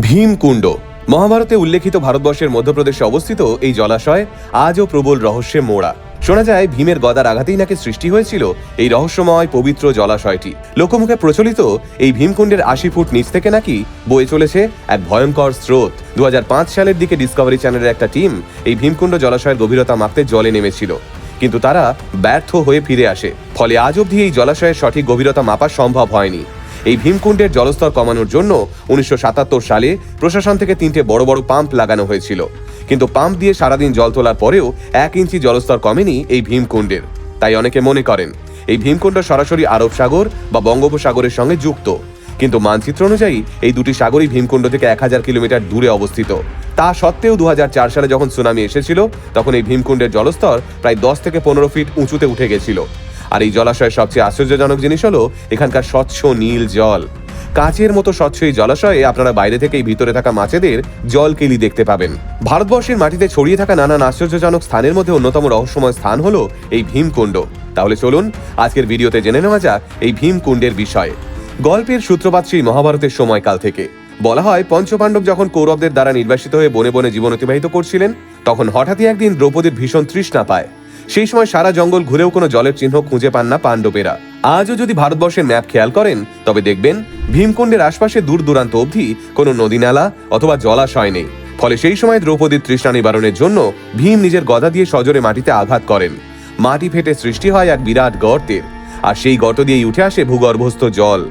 ভীমকুণ্ড। মহাভারতে উল্লেখিত ভারতবর্ষের মধ্যপ্রদেশে অবস্থিত এই জলাশয় আজও প্রবল রহস্যে মোড়া। শোনা যায়, ভীমের গদার আঘাতেই নাকি সৃষ্টি হয়েছিল এই রহস্যময় পবিত্র জলাশয়টি। লোকমুখে প্রচলিত এই ভীমকুণ্ডের আশি ফুট নিচ থেকে নাকি বয়ে চলেছে এক ভয়ঙ্কর স্রোত। দু হাজার পাঁচ সালের দিকে ডিসকভারি চ্যানেলের একটা টিম এই ভীমকুণ্ড জলাশয়ের গভীরতা মাপতে জলে নেমেছিল। কিন্তু তারা ব্যর্থ হয়ে ফিরে আসে। ফলে আজ অবধি এই জলাশয়ের সঠিক গভীরতা মাপা সম্ভব হয়নি। এই ভীমকুণ্ডের জলস্তর কমানোর জন্য উনিশশো সাতাত্তর সালে প্রশাসন থেকে তিনটে বড় বড় পাম্প লাগানো হয়েছিল। কিন্তু পাম্প দিয়ে সারাদিন জল তোলার পরেও এক ইঞ্চি জলস্তর কমেনি এই ভীমকুণ্ডের। তাই অনেকে মনে করেন, এই ভীমকুণ্ড সরাসরি আরব সাগর বা বঙ্গোপসাগরের সঙ্গে যুক্ত। কিন্তু মানচিত্র অনুযায়ী এই দুটি সাগরই ভীমকুণ্ড থেকে এক হাজার কিলোমিটার দূরে অবস্থিত। তা সত্ত্বেও দু হাজার চার সালে যখন সুনামি এসেছিল, তখন এই ভীমকুণ্ডের জলস্তর প্রায় দশ থেকে পনেরো ফিট উঁচুতে উঠে গেছিল। আর এই জলাশয়ের সবচেয়ে আশ্চর্যজনক জিনিস হলো এখানকার স্বচ্ছ নীল জল। কাঁচের মতো স্বচ্ছ এই জলাশয়ে আপনারা বাইরে থেকেই ভিতরে থাকা মাছেদের জল কেলি দেখতে পাবেন। ভারতবর্ষের মাটিতে ছড়িয়ে থাকা নানান আশ্চর্যজনক স্থানের মধ্যে অন্যতম রহস্যময় স্থান হলো এই ভীমকুণ্ড। তাহলে চলুন আজকের ভিডিওতে জেনে নেওয়া যাক এই ভীমকুণ্ডের বিষয়ে। গল্পের সূত্রপাত সেই মহাভারতের সময়কাল থেকে। বলা হয় পঞ্চপাণ্ডব যখন কৌরবদের দ্বারা নির্বাসিত হয়ে বনে বনে জীবন অতিবাহিত করছিলেন, তখন হঠাৎই একদিন দ্রৌপদীর ভীষণ তৃষ্ণা পায়। সেই সময় সারা জঙ্গল ঘুরেও কোনো জলের চিহ্ন খুঁজে পান না পাণ্ডবেরা। আজও যদি ভারতবর্ষের ম্যাপ খেয়াল করেন, তবে দেখবেন ভীমকুণ্ডের আশপাশে দূর দূরান্ত অবধি কোনো নদী নালা অথবা জলাশয় নেই। ফলে সেই সময় দ্রৌপদীর তৃষ্ণা নিবারণের জন্য ভীম নিজের গদা দিয়ে সজোরে মাটিতে আঘাত করেন। মাটি ফেটে সৃষ্টি হয় এক বিরাট গর্তের, আর সেই গর্ত দিয়েই উঠে আসে ভূগর্ভস্থ জল।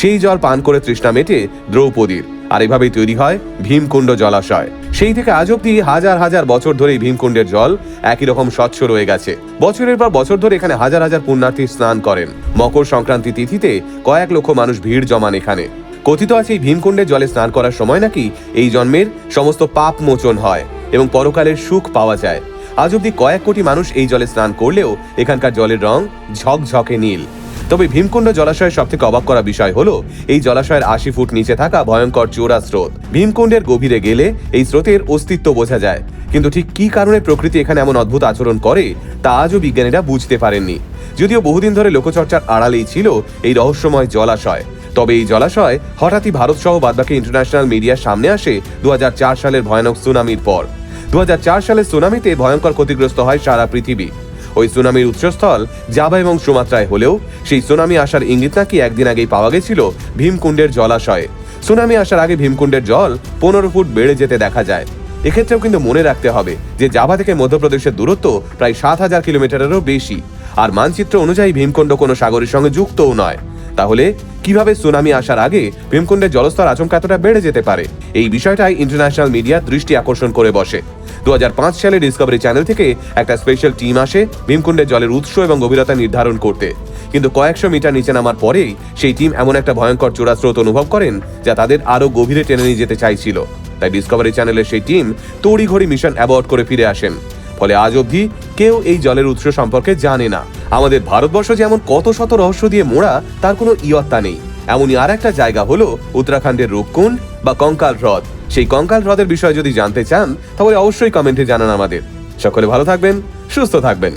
সেই জল পান করে তৃষ্ণা মেটে দ্রৌপদীর, আর এভাবেই তৈরি হয় ভীমকুণ্ড জলাশয়। সেই থেকে আজ অব্দি হাজার হাজার বছর ধরে এই ভীমকুণ্ডের জল একই রকম স্বচ্ছ রয়ে গেছে। বছরের পর বছর ধরে এখানে হাজার হাজার পুণ্যার্থী স্নান করেন। মকর সংক্রান্তি তিথিতে কয়েক লক্ষ মানুষ ভিড় জমান এখানে। কথিত আছে, এই ভীমকুণ্ডের জলে স্নান করার সময় নাকি এই জন্মের সমস্ত পাপ মোচন হয় এবং পরকালের সুখ পাওয়া যায়। আজ অব্দি কয়েক কোটি মানুষ এই জলে স্নান করলেও এখানকার জলের রং ঝকঝকে নীল। তবে ভীমকুণ্ড জলাশয়ের সব থেকে অবাক করা বিষয় হলো, এই জলাশয়ের আশি ফুট নিচে থাকা ভয়ঙ্কর চোরা স্রোত। ভীমকুণ্ডের গভীরে গেলে এই স্রোতের অস্তিত্ব বোঝা যায়। কিন্তু ঠিক কি কারণে প্রকৃতি এখানে এমন অদ্ভুত আচরণ করে, তা আজও বিজ্ঞানীরা বুঝতে পারেননি। যদিও বহুদিন ধরে লোকচর্চার আড়ালেই ছিল এই রহস্যময় জলাশয়। তবে এই জলাশয় হঠাৎই ভারত সহ বাদবাকি ইন্টারন্যাশনাল মিডিয়ার সামনে আসে দু হাজার চার সালের ভয়ানক সুনামির পর। দু হাজার চার সালের সুনামিতে ভয়ঙ্কর ক্ষতিগ্রস্ত হয় সারা পৃথিবী। ওই সুনামির উৎসস্থল জাভা এবং সুমাত্রায় হলেও সেই সুনামি আসার ইঙ্গিত নাকি একদিন আগেই পাওয়া গেছিল ভীমকুণ্ডের জলাশয়ে। সুনামি আসার আগে ভীমকুণ্ডের জল পনেরো ফুট বেড়ে যেতে দেখা যায়। এক্ষেত্রেও কিন্তু মনে রাখতে হবে যে জাভা থেকে মধ্যপ্রদেশের দূরত্ব প্রায় সাত হাজার কিলোমিটারেরও বেশি। আর মানচিত্র অনুযায়ী ভীমকুণ্ড কোনো সাগরের সঙ্গে যুক্তও নয়। তাহলে কীভাবে সুনামি আসার আগে ভীমকুণ্ডের জলস্তর আচমকা এতটা বেড়ে যেতে পারে? এই বিষয়টাই ইন্টারন্যাশনাল মিডিয়া দৃষ্টি আকর্ষণ করে বসে। দু সালে ডিসকভারি চ্যানেল থেকে একটা স্পেশাল টিম আসে ভীমকুণ্ডের জলের উৎস এবং গভীরতা নির্ধারণ করতে। কিন্তু কয়েকশো মিটার নিচে নামার পরেই সেই টিম এমন একটা ভয়ঙ্কর চূড়া স্রোত অনুভব করেন যা তাদের আরও গভীরে টেনে নিয়ে যেতে চাইছিল। তাই ডিসকভারি চ্যানেলের সেই টিম তড়িঘড়ি মিশন অ্যাবর্ট করে ফিরে আসেন। ফলে আজ অবধি কেউ এই জলের উৎস সম্পর্কে জানে না। আমাদের ভারতবর্ষ যেমন কত শত রহস্য দিয়ে মোড়া, তার কোনো ইয়ত্তা নেই। এমনই আর একটা জায়গা হলো উত্তরাখণ্ডের রূপকুণ্ড বা কঙ্কাল হ্রদ। সেই কঙ্কাল হ্রদের বিষয়ে যদি জানতে চান, তাহলে অবশ্যই কমেন্টে জানান আমাদের। সকলে ভালো থাকবেন, সুস্থ থাকবেন।